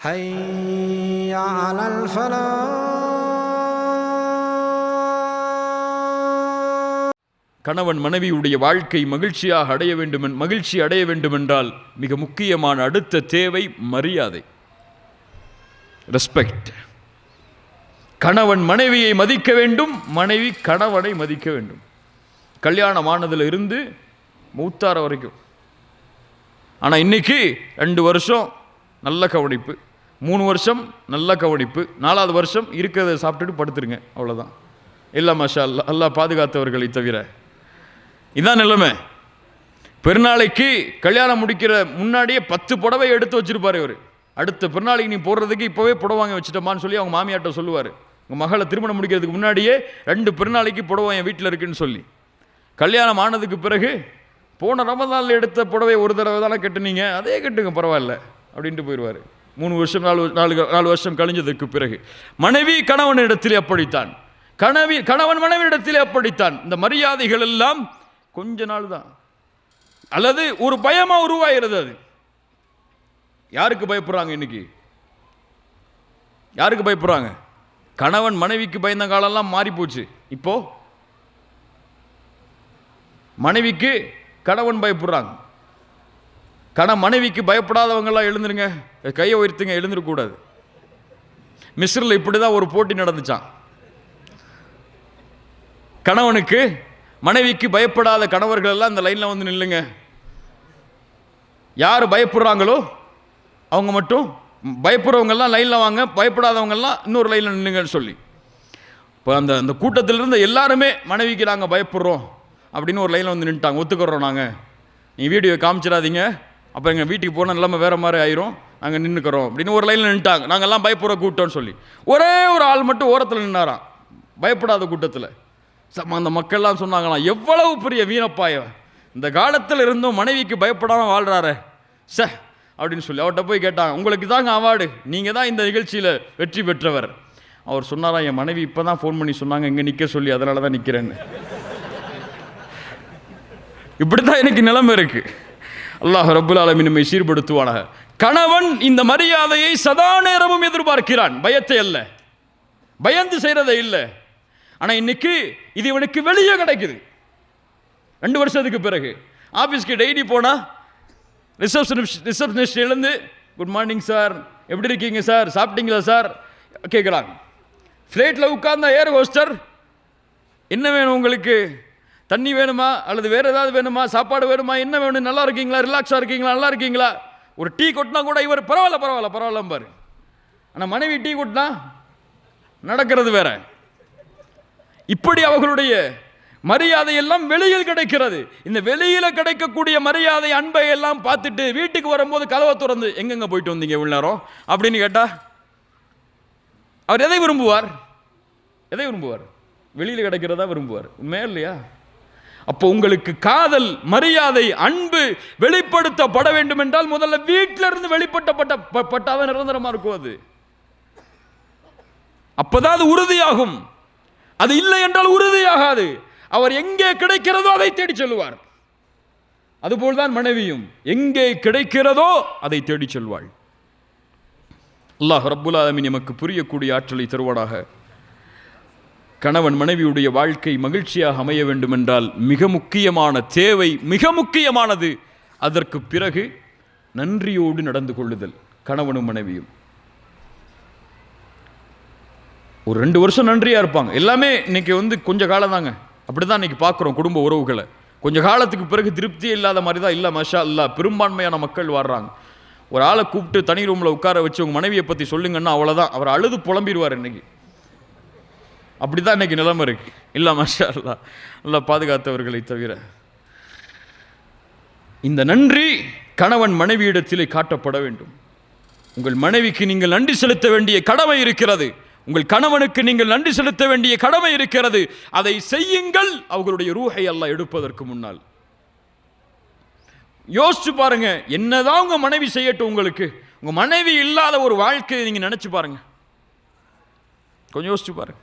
حي على الفلاح கணவன் மனைவியுடைய வாழ்க்கை மகிழ்ச்சியாக அடைய வேண்டும் மகிழ்ச்சி அடைய வேண்டுமென்றால் மிக முக்கியமான அடுத்த தேவை மரியாதை ரெஸ்பெக்ட் கணவன் மனைவியை மதிக்க வேண்டும் மனைவி கணவனை மதிக்க வேண்டும் கல்யாணமானதுல இருந்து மூத்தார வரைக்கும் ஆனால் இன்னைக்கு ரெண்டு வருஷம் நல்ல கவனிப்பு மூணு வருஷம் நல்ல கவனிப்பு. நாலாவது வருஷம் இருக்கிறத சாப்பிட்டுட்டு படுத்துருங்க. அவ்வளோதான் இல்லை மஷா அல்லா பாதுகாத்தவர்களை தவிர. இதான் நிலைமை. பெருநாளைக்கு கல்யாணம் முடிக்கிற முன்னாடியே பத்து புடவை எடுத்து வச்சிருப்பார் இவர். அடுத்த பெருநாளைக்கு நீ போடுறதுக்கு இப்போவே புடவை வாங்கி வச்சுட்டோமான்னு சொல்லி அவங்க மாமியார்ட்ட சொல்லுவார். உங்கள் மகளை திருமணம் முடிக்கிறதுக்கு முன்னாடியே ரெண்டு பெருநாளைக்கு புடவை என் வீட்டில் இருக்குன்னு சொல்லி. கல்யாணம் ஆனதுக்கு பிறகு போன ரமதானில் எடுத்த புடவை ஒரு தடவை தானே கட்டுனீங்க? அதே கட்டுங்க பரவாயில்ல. அப்படின்ட்டு போயிடுவார் மூணு வருஷம் நாலு நாலு நாலு வருஷம் கழிஞ்சதுக்கு பிறகு. மனைவி கணவனிடத்திலே அப்படித்தான். கணவி கணவன் மனைவியிடத்திலே அப்படித்தான். இந்த மரியாதைகள் எல்லாம் கொஞ்ச நாள் தான். அல்லது ஒரு பயமா உருவாகிறது அது. யாருக்கு பயப்படுறாங்க இன்னைக்கு? யாருக்கு பயப்படுறாங்க? கணவன் மனைவிக்கு பயந்த காலம்லாம் மாறி போச்சு இப்போ? மனைவிக்கு கணவன் பயப்படுறாங்க. கண மனைவிக்கு பயப்படாதவங்களாம் எழுந்துருங்க. கையை உயர்த்துங்க எழுந்துருக்கூடாது மிஸ்ரில் இப்படி தான் ஒரு போட்டி நடந்துச்சான் கணவனுக்கு மனைவிக்கு பயப்படாத கணவர்கள் எல்லாம் இந்த லைனில் வந்து நில்லுங்க. யார் பயப்படுறாங்களோ அவங்க மட்டும் பயப்படுறவங்கெல்லாம் லைனில் வாங்க பயப்படாதவங்கெல்லாம் இன்னொரு லைனில் நில்லுங்கன்னு சொல்லி. இப்போ அந்த அந்த கூட்டத்தில் இருந்த எல்லாருமே மனைவிக்கு நாங்கள் பயப்படுறோம் அப்படின்னு ஒரு லைனில் வந்து நின்ட்டாங்க ஒத்துக்கிறோம் நாங்கள் நீ வீடியோ காமிச்சிடாதீங்க. அப்போ எங்கள் வீட்டுக்கு போனால் நிலைமை வேறு மாதிரி ஆயிரும். நாங்கள் நின்றுக்கிறோம் அப்படின்னு ஒரு லைனில் நின்ட்டாங்க நாங்கள்லாம் பயப்படுற கூட்டம்னு சொல்லி. ஒரே ஒரு ஆள் மட்டும் ஓரத்தில் நின்னாராம். பயப்படாத கூட்டத்தில். சம அந்த மக்கள்லாம் சொன்னாங்களாம் எவ்வளவு பெரிய வீணப்பாய இந்த காலத்தில் இருந்தும் மனைவிக்கு பயப்படாமல் வாழ்கிறாரே ச அப்படின்னு சொல்லி அவர்கிட்ட போய் கேட்டாங்க. உங்களுக்கு தாங்க அவார்டு. நீங்கள் தான் இந்த நிகழ்ச்சியில் வெற்றி பெற்றவர். அவர் சொன்னாராம் என் மனைவி இப்போ தான் ஃபோன் பண்ணி சொன்னாங்க. இங்கே நிற்க சொல்லி அதனால தான் நிற்கிறேன்னு இப்படி தான் எனக்கு நிலைமை இருக்குது அல்லாஹ் ரப்புல் ஆலமீன் நம்மை சீர்படுத்துவானாக. கணவன் இந்த மரியாதையை சதா நேரமும் எதிர்பார்க்கிறான். பயத்தை அல்ல. பயந்து செய்கிறதை இல்லை. ஆனால் இன்னைக்கு இது இவனுக்கு வெளியே கிடைக்குது. ரெண்டு வருஷத்துக்கு பிறகு. ஆஃபீஸ்க்கு டெய்லி போனால் ரிசப்ஷனிஸ்ட் ரிசப்ஷனிஸ்ட்லேருந்து குட் மார்னிங் சார். எப்படி இருக்கீங்க சார்? சாப்பிட்டீங்களா சார்? கேட்குறாங்க ஃப்ளைட்டில் உட்கார்ந்த ஏர் ஹோஸ்டர் என்ன வேணும் உங்களுக்கு? தண்ணி வேணுமா? அல்லது வேறு ஏதாவது வேணுமா? சாப்பாடு வேணுமா? என்ன வேணும்? நல்லா இருக்கீங்களா? ரிலாக்ஸாக இருக்கீங்களா? நல்லா இருக்கீங்களா? ஒரு டீ கொட்டினா கூட இவர் பரவாயில்ல பரவாயில்ல பரவாயில்ல பாரு. ஆனால் மனைவி டீ கொட்டினா நடக்கிறது வேற. இப்படி அவர்களுடைய மரியாதை எல்லாம் வெளியில் கிடைக்கிறது. இந்த வெளியில் கிடைக்கக்கூடிய மரியாதை அன்பை எல்லாம் பார்த்துட்டு வீட்டுக்கு வரும்போது கதவை திறந்து எங்கெங்க போயிட்டு வந்தீங்க இவ்வளவு நேரம்? அப்படின்னு கேட்டால் அவர் எதை விரும்புவார்? எதை விரும்புவார்? வெளியில் கிடைக்கிறதா விரும்புவார்? உண்மையா இல்லையா? அப்போ உங்களுக்கு காதல் மரியாதை அன்பு வெளிப்படுத்தப்பட வேண்டும் என்றால் முதல்ல வீட்டில இருந்து வெளிப்பட்டப்பட்ட ப- நிரந்தரமா இருக்கும் அது. அப்பதான் அது உறுதியாகும். அது இல்லை என்றால் உறுதியாகாது. அவர் எங்கே கிடைக்கிறதோ அதை தேடி செல்வார் அதுபோல்தான் மனைவியும். எங்கே கிடைக்கிறதோ அதை தேடி செல்வாள். அல்லாஹ் ரப்புல் ஆலமீன் எமக்கு புரியக்கூடிய ஆற்றலை தருவாடாக கணவன் மனைவியுடைய வாழ்க்கை மகிழ்ச்சியாக அமைய வேண்டுமென்றால் மிக முக்கியமான தேவை மிக முக்கியமானது. அதற்கு பிறகு நன்றியோடு நடந்து கொள்ளுதல் கணவனும் மனைவியும். ஒரு ரெண்டு வருஷம் நன்றியாக இருப்பாங்க. எல்லாமே இன்னைக்கு வந்து கொஞ்சம் காலம் தாங்க. அப்படி தான் இன்றைக்கி பார்க்குறோம் குடும்ப உறவுகளை. கொஞ்ச காலத்துக்கு பிறகு திருப்தியே இல்லாத மாதிரி தான் இல்லை மஷா இல்லை பெரும்பான்மையான மக்கள் வர்றாங்க ஒரு ஆளை கூப்பிட்டு தனி ரூமில் உட்கார வச்சு உங்கள் மனைவியை பற்றி சொல்லுங்கன்னா அவ்வளோதான் அவர் அழுது புலம்பிடுவார் இன்றைக்கி அப்படி தான் இன்னைக்கு நிலைமை இருக்கு. இல்லை மாஷா அல்லா நல்லா பாதுகாத்தவர்களை தவிர. இந்த நன்றி கணவன் மனைவியிடத்திலே காட்டப்பட வேண்டும். உங்கள் மனைவிக்கு நீங்கள் நன்றி செலுத்த வேண்டிய கடமை இருக்கிறது. உங்கள் கணவனுக்கு நீங்கள் நன்றி செலுத்த வேண்டிய கடமை இருக்கிறது. அதை செய்யுங்கள். அவர்களுடைய ரூஹை எல்லாம் எடுப்பதற்கு முன்னால். யோசிச்சு பாருங்க. என்னதான் உங்க மனைவி செய்யட்டும் உங்களுக்கு. உங்க மனைவி இல்லாத ஒரு வாழ்க்கையை நீங்க நினைச்சு பாருங்க. கொஞ்சம் யோசிச்சு பாருங்க.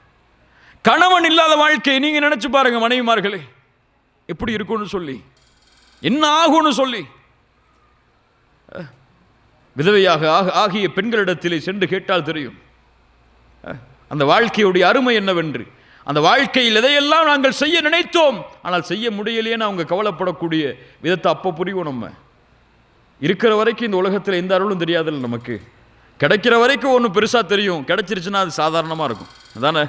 கணவன் இல்லாத வாழ்க்கையை நீங்கள் நினச்சி பாருங்கள் மனைவிமார்களே. எப்படி இருக்கும்னு சொல்லி. என்ன ஆகும்னு சொல்லி. விதவையாக ஆக- ஆகிய பெண்களிடத்திலே சென்று கேட்டால் தெரியும். அந்த வாழ்க்கையுடைய அருமை என்னவென்று. அந்த வாழ்க்கையில் எதையெல்லாம் நாங்கள் செய்ய நினைத்தோம் ஆனால் செய்ய முடியலையேன்னு அவங்க கவலைப்படக்கூடிய விதத்தை அப்போ புரியும் நம்ம. இருக்கிற வரைக்கும் இந்த உலகத்தில் எந்த அருளும் தெரியாதுல்ல நமக்கு. கிடைக்கிற வரைக்கும் ஒன்று பெருசாக தெரியும். கிடைச்சிருச்சுன்னா அது சாதாரணமாக இருக்கும். அதானே?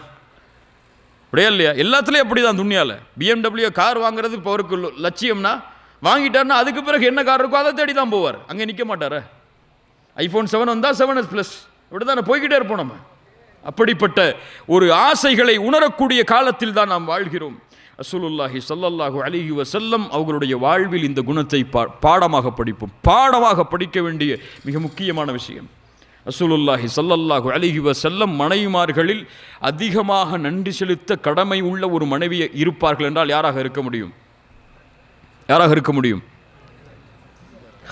அப்படியே இல்லையா? எல்லாத்துலேயும் அப்படி தான் துணியால் பிஎம்டபிள்யூ கார் வாங்குறது இப்போ அவருக்கு லட்சியம்னா வாங்கிட்டாருன்னா அதுக்கு பிறகு என்ன கார் இருக்கோ அதை தேடி தான் போவார். அங்கே நிற்க மாட்டாரே. ஐஃபோன் செவன் வந்தால் செவன் எஸ் ப்ளஸ் இப்படி தான் போய்கிட்டே இருப்போம் நம்ம. அப்படிப்பட்ட ஒரு ஆசைகளை உணரக்கூடிய காலத்தில் தான் நாம் வாழ்கிறோம். அசுலுல்லாஹி சல்லல்லாஹு அலிஹி வசல்லம் அவர்களுடைய வாழ்வில் இந்த குணத்தை பா- பாடமாக படிப்போம். பாடமாக படிக்க வேண்டிய மிக முக்கியமான விஷயம். ரசூலுல்லாஹி சல்லல்லாஹு அலிஹி வசல்லம் மனைவிமார்களில் அதிகமாக நன்றி செலுத்த கடமை உள்ள ஒரு மனைவி இருப்பார்கள் என்றால் யாராக இருக்க முடியும்? யாராக இருக்க முடியும்?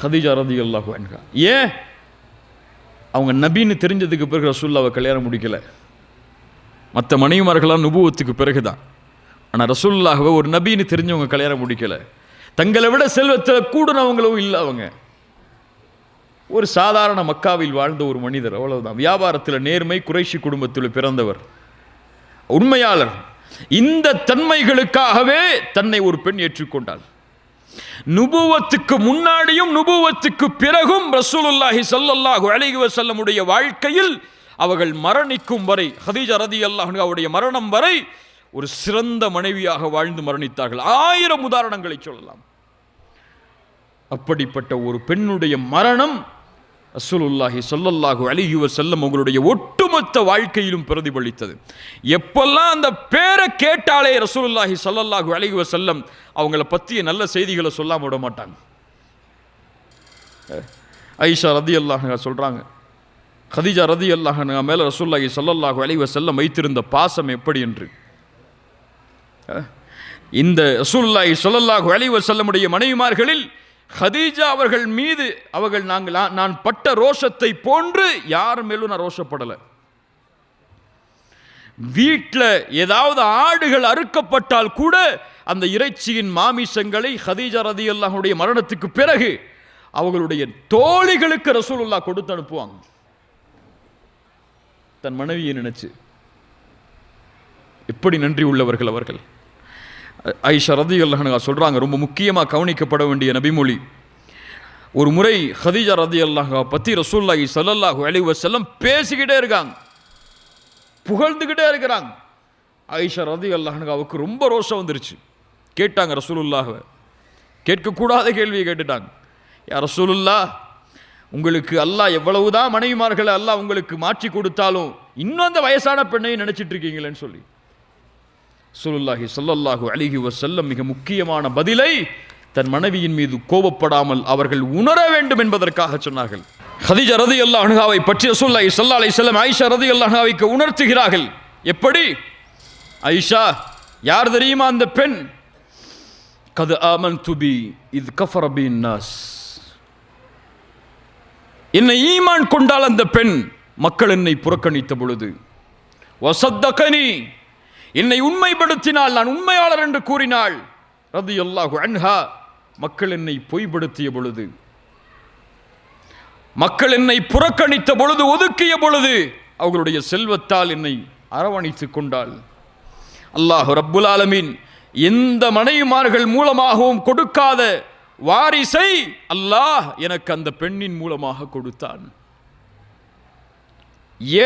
ஹதீஜா ரதியல்லாஹு அன்ஹா. ஏன்? அவங்க நபின்னு தெரிஞ்சதுக்கு பிறகு ரசூல்லாவை கல்யாணம் முடிக்கல. மற்ற மனைவிமார்களாம் நுபுவத்துக்கு பிறகு தான் ஆனால் ரசூல்லாகவே ஒரு நபின்னு தெரிஞ்சவங்க கல்யாணம் முடிக்கலை. தங்களை விட செல்வத்தில் கூடுனவங்களும் இல்லை அவங்க. ஒரு சாதாரண மக்காவில் வாழ்ந்த ஒரு மனிதர் அவ்வளவுதான். வியாபாரத்தில் நேர்மை குறைஷி குடும்பத்தில் பிறந்தவர். உண்மையாளர் இந்த தன்மைகளுக்காகவே தன்னை ஒரு பெண் ஏற்றுக்கொண்டாள். நுபுவத்துக்கு முன்னாடியும் நுபுவத்துக்கு பிறகும் ரசூலுல்லாஹி சல்லல்லாஹு அலைஹி வசல்லமுடைய வாழ்க்கையில் அவர்கள் மரணிக்கும் வரை ஹதீஜா ரதியல்லாஹு அவருடைய மரணம் வரை ஒரு சிறந்த மனைவியாக வாழ்ந்து மரணித்தார்கள். ஆயிரம் உதாரணங்களை சொல்லலாம். அப்படிப்பட்ட ஒரு பெண்ணுடைய மரணம் ரசூலுல்லாஹி சொல்லல்லாஹு அலைஹி செல்லம் உங்களுடைய ஒட்டுமொத்த வாழ்க்கையிலும் பிரதிபலித்தது. எப்பெல்லாம் அந்த பேரை கேட்டாலே ரசூலுல்லாஹி சொல்லல்லாஹு அலைஹி செல்லம் அவங்கள பற்றிய நல்ல செய்திகளை சொல்லாம விட மாட்டாங்க. ஐஷா ரதி அல்லாஹ் சொல்கிறாங்க ஹதீஜா ரதி அல்லாஹ் மேலே ரசூல்லாஹி சொல்லல்லாஹு அலைஹி செல்லம் வைத்திருந்த பாசம் எப்படி என்று? இந்த ரசூல்லாஹி சொல்லல்லாஹு அலைஹி செல்லமுடைய மனைவிமார்களில் ஹதீஜா அவர்கள் மீது அவர்கள் நாங்கள் நான்- பட்ட ரோஷத்தை போன்று யார் மேலும் நான் ரோஷப்படலை. வீட்டில் ஏதாவது ஆடுகள் அறுக்கப்பட்டால் கூட அந்த இறைச்சியின் மாமிசங்களை ஹதீஜா ரதி அல்லாஹுடைய மரணத்துக்கு பிறகு அவர்களுடைய தோழிகளுக்கு ரசூலுல்லா கொடுத்து அனுப்புவாங்க. தன் மனைவியை நினைச்சு. எப்படி நன்றி உள்ளவர்கள் அவர்கள்? ஐஷா ரதி அல்லாஹ் சொல்கிறாங்க ரொம்ப முக்கியமாக கவனிக்கப்பட வேண்டிய நபிமொழி. ஒரு முறை ஹதீஜா ரதி அல்லாஹா பற்றி ரசூல்லாஹி சல்லல்லாஹு அலைஹி செல்லம் பேசிக்கிட்டே இருக்காங்க. புகழ்ந்துக்கிட்டே இருக்கிறாங்க. ஐஷா ரதி அல்லாஹனுக்கு ரொம்ப ரோஷம் வந்துருச்சு. கேட்டாங்க ரசூலுல்லாஹவை. கேட்கக்கூடாத கேள்வியை கேட்டுட்டாங்க. யா ரசூலுல்லா உங்களுக்கு அல்லாஹ் எவ்வளவுதான் மனைவிமார்களை அல்லாஹ் உங்களுக்கு மாற்றி கொடுத்தாலும் இன்னும் அந்த வயசான பெண்ணையும் நினச்சிட்டு இருக்கீங்களேன்னு சொல்லி. சுலுல்லாஹி சொல்லல்லாஹு அலைஹி வசல்லம் மிக முக்கியமான பதிலை தன் மனைவியின் மீது கோபப்படாமல் அவர்கள் உணர வேண்டும் என்பதற்காக சொன்னார்கள். ஹதீஜா ரதி அல்லாஹாவை பற்றி ரசூலுல்லாஹி சல்லா அலி செல்லம் ஐஷா ரதி அல்லாஹாவைக்கு உணர்த்துகிறார்கள். எப்படி? ஐஷா யார் தெரியுமா அந்த பெண்? கது ஆமன் துபி இது கஃபர் அபின் நாஸ் என்னை ஈமான் கொண்டால் அந்த பெண் மக்கள் என்னை புறக்கணித்த பொழுது. வசத்தகனி என்னை உண்மைப்படுத்தினால் நான் உண்மையாளர் என்று கூறினாள். ரது அல்லாஹு அன்ஹா மக்கள் என்னை பொய்படுத்திய பொழுது. மக்கள் என்னை புறக்கணித்த பொழுது ஒதுக்கிய பொழுது அவர்களுடைய செல்வத்தால் என்னை அரவணைத்துக் கொண்டாள். அல்லாஹ் ரப்புல் ஆலமீன் எந்த மனைவிமார்கள் மூலமாகவும் கொடுக்காத வாரிசை அல்லாஹ் எனக்கு அந்த பெண்ணின் மூலமாக கொடுத்தான்.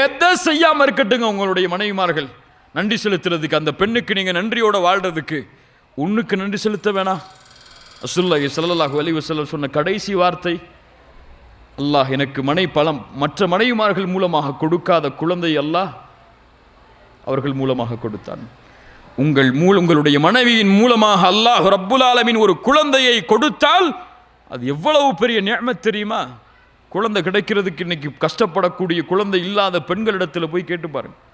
எதை செய்யாமல் இருக்கட்டுங்க உங்களுடைய மனைவிமார்கள்? நன்றி செலுத்துறதுக்கு அந்த பெண்ணுக்கு நீங்கள் நன்றியோடு வாழ்கிறதுக்கு உன்னுக்கு நன்றி செலுத்த வேணாம் அசுல்லா ஸல்லல்லாஹு அலி வஸல்லம் சொன்ன கடைசி வார்த்தை அல்லாஹ் எனக்கு மனை பலம் மற்ற மனைவிமார்கள் மூலமாக கொடுக்காத குழந்தை அல்லாஹ் அவர்கள் மூலமாக கொடுத்தான். உங்கள் மூல உங்களுடைய மனைவியின் மூலமாக அல்லாஹ் ரப்புல் ஆலமின் ஒரு குழந்தையை கொடுத்தால் அது எவ்வளவு பெரிய நியமத் தெரியுமா? குழந்தை கிடைக்கிறதுக்கு இன்னைக்கு கஷ்டப்படக்கூடிய குழந்தை இல்லாத பெண்களிடத்தில் போய் கேட்டு பாருங்கள்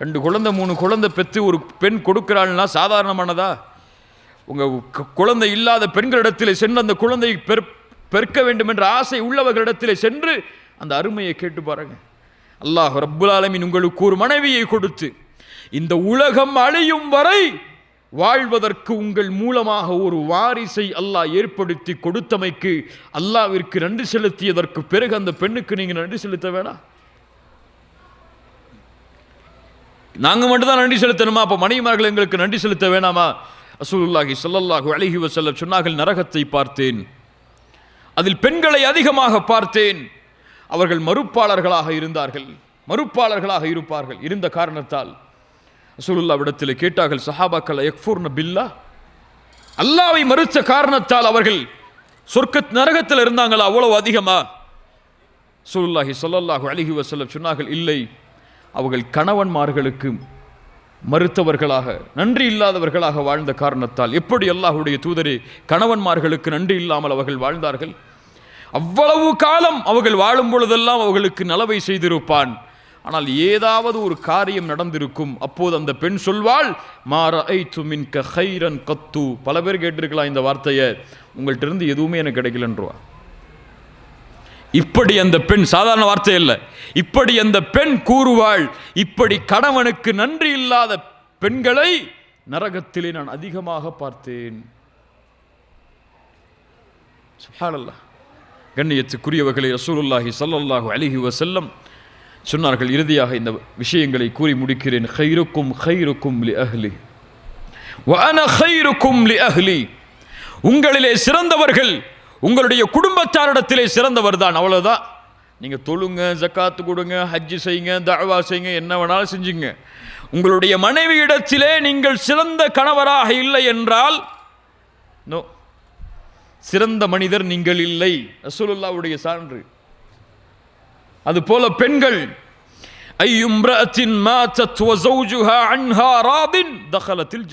ரெண்டு குழந்தை மூணு குழந்தை பெற்று ஒரு பெண் கொடுக்கிறாள்னா சாதாரணமானதா? உங்கள் குழந்தை இல்லாத பெண்களிடத்தில் சென்று அந்த குழந்தையை பெற் பெருக்க வேண்டும் என்ற ஆசை உள்ளவர்களிடத்தில் சென்று அந்த அருமையை கேட்டு பாருங்க. அல்லாஹ் ரப்புல் ஆலமீன் உங்களுக்கு ஒரு மனைவியை கொடுத்து இந்த உலகம் அழியும் வரை வாழ்வதற்கு உங்கள் மூலமாக ஒரு வாரிசை அல்லாஹ் ஏற்படுத்தி கொடுத்தமைக்கு அல்லாவிற்கு நன்றி செலுத்தியதற்கு பிறகு அந்த பெண்ணுக்கு நீங்கள் நன்றி செலுத்த வேணாம். நாங்கள் மட்டும்தான் நன்றி செலுத்தணுமா? அப்போ மனைவிமார்கள் எங்களுக்கு நன்றி செலுத்த வேணாமா? ரசூலுல்லாஹி சொல்லல்லாஹு அழகி வசல்ல சொன்னார்கள் நரகத்தை பார்த்தேன். அதில் பெண்களை அதிகமாக பார்த்தேன். அவர்கள் மறுப்பாளர்களாக இருந்தார்கள். மறுப்பாளர்களாக இருப்பார்கள். இருந்த காரணத்தால் ரசூலுல்லாவிடத்தில் கேட்டார்கள் சஹாபாக்கள் எக்ஃபூர்ன பில்லா? அல்லாவை மறுத்த காரணத்தால் அவர்கள் சொர்க்க நரகத்தில் இருந்தாங்களா அவ்வளவு அதிகமா? ரசூலுல்லாஹி சொல்லல்லாஹு அழகி வசல்ல சொன்னார்கள் இல்லை. அவர்கள் கணவன்மார்களுக்கு மறுத்தவர்களாக நன்றி இல்லாதவர்களாக வாழ்ந்த காரணத்தால் எப்படி அல்லாஹுடைய தூதரே கணவன்மார்களுக்கு நன்றி இல்லாமல் அவர்கள் வாழ்ந்தார்கள்? அவ்வளவு காலம் அவர்கள் வாழும் பொழுதெல்லாம் அவர்களுக்கு நலவை செய்திருப்பான். ஆனால் ஏதாவது ஒரு காரியம் நடந்திருக்கும். அப்போது அந்த பெண் சொல்வாள் மாற ஐ துமின் ஹைரன் கத்து. பல பேர் கேட்டிருக்கலாம் இந்த வார்த்தையை. உங்கள்கிட்ட இருந்து எதுவுமே எனக்கு கிடைக்கலன்றவா? இப்படி அந்த பெண் சாதாரண வார்த்தை இல்லை இப்படி அந்த பெண் கூறுவாள் இப்படி கணவனுக்கு நன்றி இல்லாத பெண்களை நரகத்திலே நான் அதிகமாக பார்த்தேன். சுப்ஹானல்லாஹ் கண்ணியத்துக்குரியவர்களை ரசூலுல்லாஹி ஸல்லல்லாஹு அலிஹி வசல்லம் சொன்னார்கள் இறுதியாக இந்த விஷயங்களை கூறி முடிக்கிறேன். ஹைருக்கும் ஹைருக்கும் லி அஹ்லி. வன ஹைருக்கும் லி அஹ்லி. உங்களிலே சிறந்தவர்கள் உங்களுடைய குடும்பத்தாரிடத்திலே சிறந்தவர் தான். அவ்வளோதான் நீங்கள் தொழுங்க ஜக்காத்து கொடுங்க ஹஜ்ஜு செய்யுங்க தஅவா செய்யுங்க என்ன வேணாலும் செஞ்சுங்க. உங்களுடைய மனைவி இடத்திலே நீங்கள் சிறந்த கணவராக இல்லை என்றால் நோ. சிறந்த மனிதர் நீங்கள் இல்லை. ரசூலுல்லாவுடைய சான்று. அதுபோல பெண்கள் ஐயும் மாத்தத் வ ஜௌஜுஹா அன்ஹா ராதின் தഖலத்தில்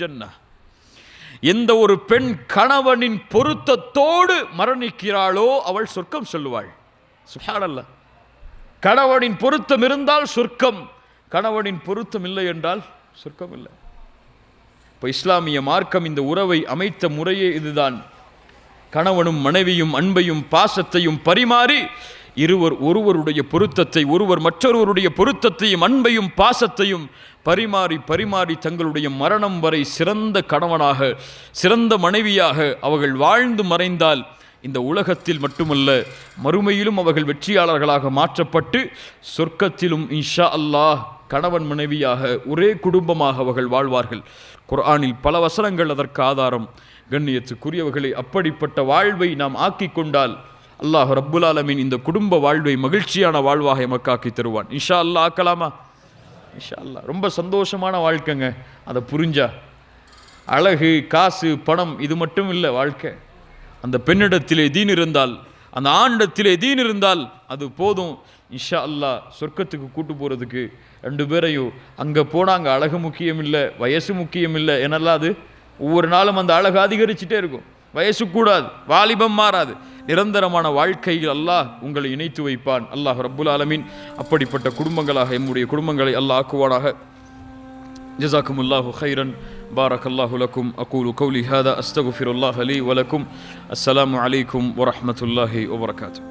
எந்த ஒரு பெண் கணவனின் பொருத்தத்தோடு மரணிக்கிறாளோ அவள் சொர்க்கம் சொல்லுவாள். சுஹானல்ல. கணவனின் பொருத்தம் இருந்தால் சொர்க்கம். கணவனின் பொருத்தம் இல்லை என்றால் சொர்க்கம் இல்லை. இப்போ இஸ்லாமிய மார்க்கம் இந்த உறவை அமைத்த முறையே இதுதான். கணவனும் மனைவியும் அன்பையும் பாசத்தையும் பரிமாறி இருவர் ஒருவருடைய பொருத்தத்தை ஒருவர் மற்றொருவருடைய பொருத்தத்தையும் அன்பையும் பாசத்தையும் பரிமாறி பரிமாறி தங்களுடைய மரணம் வரை சிறந்த கணவனாக சிறந்த மனைவியாக அவர்கள் வாழ்ந்து மறைந்தால் இந்த உலகத்தில் மட்டுமல்ல மறுமையிலும் அவர்கள் வெற்றியாளர்களாக மாற்றப்பட்டு சொர்க்கத்திலும் இன்ஷா அல்லாஹ் கணவன் மனைவியாக ஒரே குடும்பமாக அவர்கள் வாழ்வார்கள். குர்ஆனில் பல வசனங்கள் அதற்கு ஆதாரம். கண்ணியத்துக்குரியவர்களை அப்படிப்பட்ட வாழ்வை நாம் ஆக்கிக் கொண்டால் அல்லாஹ் ரப்புல் ஆலமீன் இந்த குடும்ப வாழ்வை மகிழ்ச்சியான வாழ்வாக எமக்காக்கி தருவான். இன்ஷா அல்லாஹ் ஆக்கலாமா? இன்ஷா அல்லாஹ் ரொம்ப சந்தோஷமான வாழ்க்கைங்க. அதை புரிஞ்சா. அழகு காசு பணம் இது மட்டும் இல்லை வாழ்க்கை. அந்த பெண்ணிடத்திலே தீன் இருந்தால் அந்த ஆண்டிடத்திலே தீன் இருந்தால் அது போதும். இன்ஷா அல்லா சொர்க்கத்துக்கு கூட்டு போகிறதுக்கு ரெண்டு பேரையும் அங்கே போனால் அங்கே அழகு முக்கியம் இல்லை வயசு முக்கியம் இல்லை என்னெல்லாம் அது ஒவ்வொரு நாளும் அந்த அழகு அதிகரிச்சுட்டே இருக்கும். வயசு கூடாது வாலிபம் மாறாது. நிரந்தரமான வாழ்க்கையில் அல்லாஹ் உங்களை இணைத்து வைப்பான் அல்லாஹ் ரப்புல் ஆலமீன் அப்படிப்பட்ட குடும்பங்களாக எம்முடைய குடும்பங்களை அல்லாஹ் ஆக்குவானாக جزاكم الله خيرا بارك الله لكم أقول قولي هذا أستغفر الله لي ولكم السلام عليكم ورحمة الله وبركاته